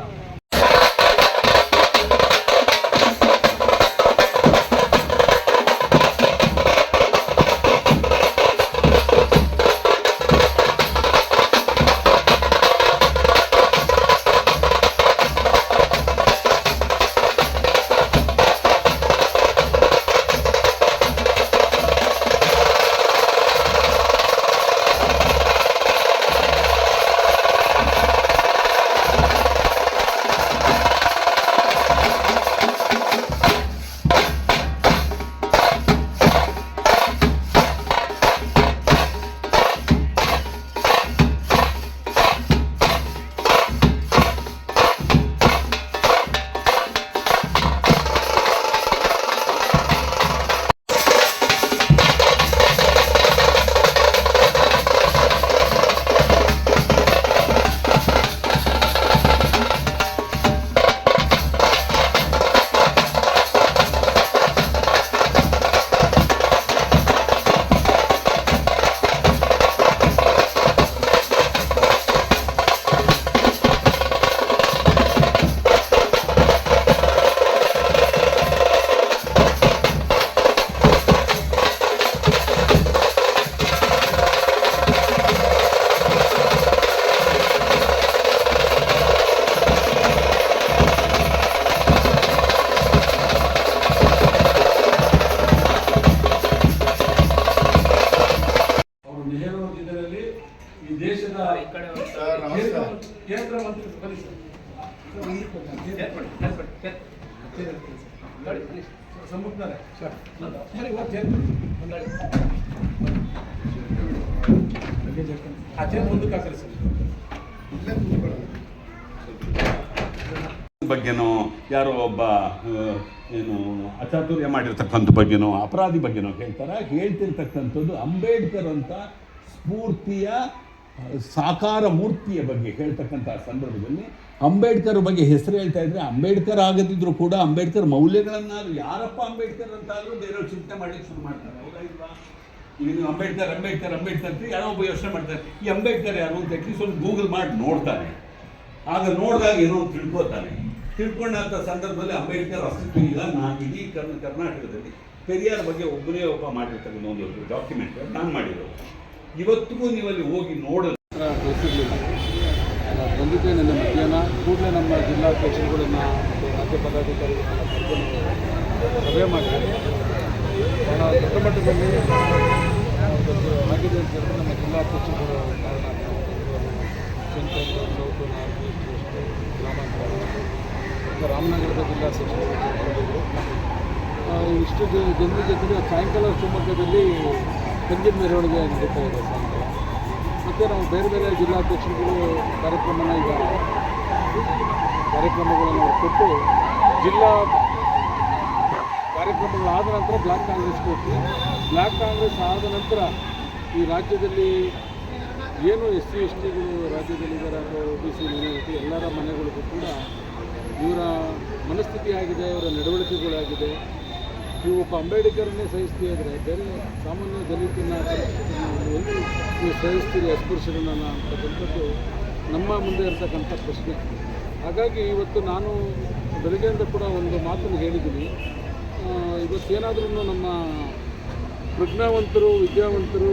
了。ಕೇಂದ್ರ ಮಂತ್ರಿ ಬನ್ನಿ ಸರ್. ಮುಂದಕ್ಕೆ. ಸರ್, ಬಗ್ಗೆನೋ ಯಾರೋ ಒಬ್ಬ ಏನು ಅಚಾತುರ್ಯ ಮಾಡಿರ್ತಕ್ಕಂಥ ಬಗ್ಗೆನೋ ಅಪರಾಧಿ ಬಗ್ಗೆನೋ ಹೇಳ್ತಾರೆ ಹೇಳ್ತಿರ್ತಕ್ಕಂಥದ್ದು ಅಂಬೇಡ್ಕರ್ ಅಂತ ಸ್ಫೂರ್ತಿಯ ಸಾಕಾರ ಮೂರ್ತಿಯ ಬಗ್ಗೆ ಹೇಳ್ತಕ್ಕಂಥ ಸಂದರ್ಭದಲ್ಲಿ ಅಂಬೇಡ್ಕರ್ ಬಗ್ಗೆ ಹೆಸರು ಹೇಳ್ತಾ ಇದ್ರೆ ಅಂಬೇಡ್ಕರ್ ಆಗದಿದ್ರು ಕೂಡ ಅಂಬೇಡ್ಕರ್ ಮೌಲ್ಯಗಳನ್ನಾದ್ರೂ ಯಾರಪ್ಪ ಅಂಬೇಡ್ಕರ್ ಅಂತಾದ್ರೂ ಬೇರೆಯವ್ರು ಚಿಂತೆ ಮಾಡಲಿಕ್ಕೆ ಶುರು ಮಾಡ್ತಾರೆ, ಹೌದಾ ಇಲ್ವಾ? ಅಂಬೇಡ್ಕರ್ ಅಂಬೇಡ್ಕರ್ ಅಂಬೇಡ್ಕರ್ ಅಂತ ಯಾರೋ ಒಬ್ಬ ಯೋಚನೆ ಮಾಡ್ತಾರೆ, ಈ ಅಂಬೇಡ್ಕರ್ ಯಾರು ಅಂತ ಅಟ್ಲೀಸ್ಟ್ ಒಂದು ಗೂಗಲ್ ಮಾಡಿ ನೋಡ್ತಾನೆ. ಆಗ ನೋಡಿದಾಗ ಏನೋ ತಿಳ್ಕೊತಾನೆ. ತಿಳ್ಕೊಂಡಂಥ ಸಂದರ್ಭದಲ್ಲಿ ಅಂಬೇಡ್ಕರ್ ಅಸ್ತಿತ್ವ ಇಲ್ಲ. ನಾನು ಇಡೀ ಕರ್ನ, ಕರ್ನಾಟಕದಲ್ಲಿ, ಪೆರಿಯಾರ್ ಬಗ್ಗೆ ಒಬ್ಬನೇ ಒಬ್ಬ ಮಾಡಿರ್ತಕ್ಕಂಥ ಒಂದು ಡಾಕ್ಯುಮೆಂಟ್ ನಾನು ಮಾಡಿರೋದು. ಇವತ್ತಿಗೂ ನೀವು ಅಲ್ಲಿ ಹೋಗಿ ನೋಡಲು ಕಳಿಸಿರಲಿಲ್ಲ ಬಂದಿದ್ದೆ ನನ್ನ ಮಧ್ಯಾಹ್ನ ಕೂಡಲೇ ನಮ್ಮ ಜಿಲ್ಲಾಧ್ಯಕ್ಷರುಗಳನ್ನ ಮತ್ತು ರಾಜ್ಯ ಪದಾಧಿಕಾರಿಗಳನ್ನ ಕರ್ಕೊಂಡು ಸಭೆ ಮಾಡಿ ಬಹಳ ದೊಡ್ಡ ಮಟ್ಟದಲ್ಲಿ ಆಗಿದೆ ಅಂತ ಹೇಳಿದ್ರೆ ನಮ್ಮ ಜಿಲ್ಲಾಧ್ಯಕ್ಷರುಗಳು ಕಾರಣ central south north east west ಗ್ರಾಮಾಂತರ ಮತ್ತು ರಾಮನಗರದ ಜಿಲ್ಲಾ ಸಚಿವರು ಇಷ್ಟು ಜನರ ಜೊತೆಗೆ ಸಾಯಂಕಾಲ ಶಿವಮೊಗ್ಗದಲ್ಲಿ ಸಂಜೆ ಮೆರವಣಿಗೆ ನಡೀತಾ ಇದೆ ಸಾಯಂಕಾಲ ಮತ್ತು ನಾವು ಬೇರೆ ಬೇರೆ ಜಿಲ್ಲಾಧ್ಯಕ್ಷರುಗಳು ಕಾರ್ಯಕ್ರಮನ ಈಗ ಕಾರ್ಯಕ್ರಮಗಳನ್ನು ಕೊಟ್ಟು ಜಿಲ್ಲಾ ಕಾರ್ಯಕ್ರಮಗಳಾದ ನಂತರ ಬ್ಲಾಕ್ ಕಾಂಗ್ರೆಸ್ ಹೋಗ್ತೀವಿ. ಬ್ಲಾಕ್ ಕಾಂಗ್ರೆಸ್ ಆದ ನಂತರ ಈ ರಾಜ್ಯದಲ್ಲಿ ಏನು ಎಸ್ ಸಿ, ಎಸ್ ಟಿಗಳು ರಾಜ್ಯದಲ್ಲಿದ್ದಾರೆ ಅಥವಾ ಒ ಬಿ ಸಿ ಎಲ್ಲರ ಮನೆಗಳಿಗೂ ಕೂಡ ಇವರ ಮನಸ್ಥಿತಿ ಆಗಿದೆ ಇವರ ನಡವಳಿಕೆಗಳಾಗಿದೆ. ನೀವು ಒಬ್ಬ ಅಂಬೇಡ್ಕರ್ನೇ ಸಹಿಸ್ತೀವಿ ಅಂದರೆ ಬೇರೆ ಸಾಮಾನ್ಯ ದಲಿತನ ಎಲ್ಲಿ ನೀವು ಸಹಿಸ್ತೀರಿ ಅಸ್ಪೃಶ್ಯರನ್ನ ಅಂತಕ್ಕಂಥದ್ದು ನಮ್ಮ ಮುಂದೆ ಇರತಕ್ಕಂಥ ಪ್ರಶ್ನೆ. ಹಾಗಾಗಿ ಇವತ್ತು ನಾನು ಬೆಳಗ್ಗೆಯಿಂದ ಕೂಡ ಒಂದು ಮಾತನ್ನು ಹೇಳಿದ್ದೀನಿ. ಇವತ್ತು ಇವತ್ತೇನಾದ್ರೂ ನಮ್ಮ ಪ್ರಜ್ಞಾವಂತರು, ವಿದ್ಯಾವಂತರು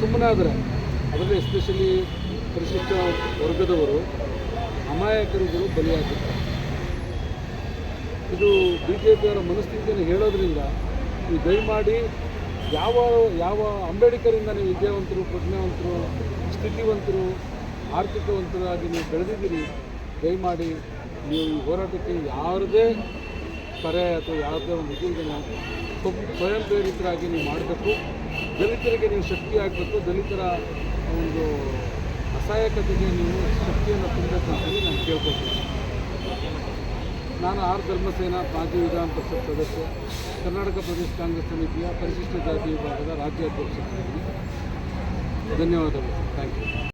ಸುಮ್ಮನಾದರೆ ಅದರಲ್ಲಿ ಎಸ್ಪೆಷಲಿ ಪರಿಶಿಷ್ಟ ವರ್ಗದವರು, ಅಮಾಯಕರುಗಳು ಬಲಿಯಾಗಿದ್ದಾರೆ. ಇದು ಬಿ ಜೆ ಪಿಯವರ ಮನಸ್ಥಿತಿಯನ್ನು ಹೇಳೋದ್ರಿಂದ ನೀವು ದಯಮಾಡಿ ಯಾವ ಯಾವ ಅಂಬೇಡ್ಕರಿಂದ ನೀವು ವಿದ್ಯಾವಂತರು, ಪ್ರಜ್ಞಾವಂತರು, ಸ್ಥಿತಿವಂತರು, ಆರ್ಥಿಕವಂತರಾಗಿ ನೀವು ಬೆಳೆದಿದ್ದೀರಿ, ದಯಮಾಡಿ ನೀವು ಈ ಹೋರಾಟಕ್ಕೆ ಯಾರದೇ ಕರೆ ಅಥವಾ ಯಾವುದೇ ಒಂದು ಉದ್ಯೋಗನ ಸ್ವಯಂ ಪ್ರೇರಿತರಾಗಿ ನೀವು ಮಾಡಬೇಕು. ದಲಿತರಿಗೆ ನೀವು ಶಕ್ತಿ ಆಗಬೇಕು. ದಲಿತರ ಒಂದು ಅಸಹಾಯಕತೆಗೆ ನೀವು ಶಕ್ತಿಯನ್ನು ತುಂಬಬೇಕು ಅಂತೇಳಿ ನಾನು ಕೇಳ್ಕೊತೀನಿ. ನಾನು ಆರ್ ಧರ್ಮಸೇನಾ ಮಾಜಿ ವಿಧಾನ ಪರಿಷತ್ ಸದಸ್ಯ, ಕರ್ನಾಟಕ ಪ್ರದೇಶ ಕಾಂಗ್ರೆಸ್ ಸಮಿತಿಯ ಪರಿಶಿಷ್ಟ ಜಾತಿ ವಿಭಾಗದ ರಾಜ್ಯಾಧ್ಯಕ್ಷರಾಗಿದ್ದೀನಿ ಧನ್ಯವಾದಗಳು. Thank you